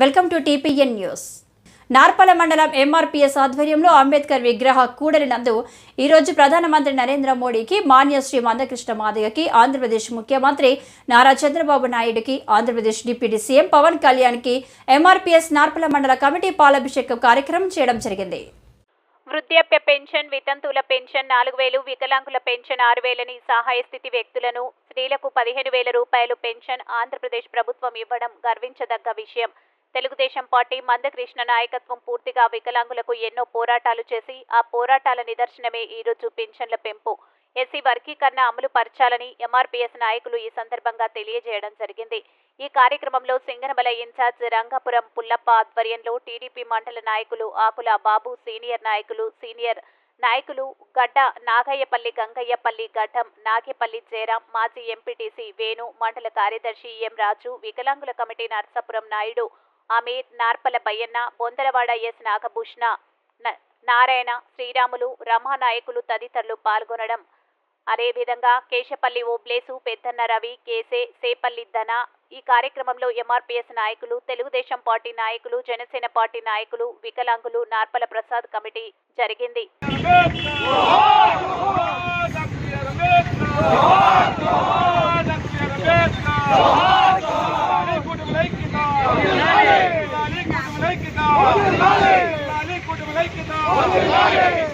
Welcome to TPN news. Narpala మండలం MRPS ఆధ్వర్యంలో అంబేద్కర్ విగ్రహ కూడలి నందు ఈరోజు ప్రధానమంత్రి నరేంద్ర మోడీకి మాన్యశ్రీ మందకృష్ణ మాదయ్యకి ఆంధ్రప్రదేశ్ ముఖ్యమంత్రి నారా చంద్రబాబు నాయుడుకి ఆంధ్రప్రదేశ్ డిప్యూటీ సీఎం పవన్ కళ్యాణ్కి ఎంఆర్పీఎస్ నార్పల మండల కమిటీ పాలాభిషేకం కార్యక్రమం చేయడం జరిగింది. వృద్ధాప్య పెన్షన్ వితంతువుల పెన్షన్ నాలుగు వేలు వికలాంగుల పెన్షన్ ఆరు వేలని సహాయ స్థితి వ్యక్తులను స్త్రీలకు పదిహేను వేల రూపాయలు పెన్షన్ ఆంధ్రప్రదేశ్ ప్రభుత్వం ఇవ్వడం గర్వించదగ్గ విషయం. తెలుగుదేశం పార్టీ మందకృష్ణ నాయకత్వం పూర్తిగా వికలాంగులకు ఎన్నో పోరాటాలు చేసి ఆ పోరాటాల నిదర్శనమే ఈ రోజు పెన్షన్ల పెంపు. ఎస్సీ వర్గీకరణ అమలు పరచాలని ఎంఆర్పీఎస్ నాయకులు ఈ సందర్భంగా తెలియజేయడం జరిగింది. ఈ కార్యక్రమంలో సింగనమల ఇన్ఛార్జ్ రంగాపురం పుల్లప్ప ఆధ్వర్యంలో టీడీపీ మండల నాయకులు ఆకుల బాబు సీనియర్ నాయకులు సీనియర్ నాయకులు గడ్డ నాగయ్యపల్లి గంగయ్యపల్లి గడ్డం నాగేపల్లి జయరాం మాజీ ఎంపీటీసీ వేణు మండల కార్యదర్శి ఎం రాజు వికలాంగుల కమిటీ నరసాపురం నాయుడు అమీర్ నార్పల బయ్యన్న బొందలవాడ ఎస్ నాగభూషణ న- నారాయణ శ్రీరాములు రమానాయకులు తదితరులు పాల్గొనడం అదేవిధంగా కేశపల్లి ఓబ్లేసు పెద్దన్న రవి కేసే సేపల్లి ధన ఈ కార్యక్రమంలో ఎంఆర్పీఎస్ నాయకులు తెలుగుదేశం పార్టీ నాయకులు జనసేన పార్టీ నాయకులు వికలాంగులు నార్పల ప్రసాద్ కమిటీ జరిగింది కుటుంబ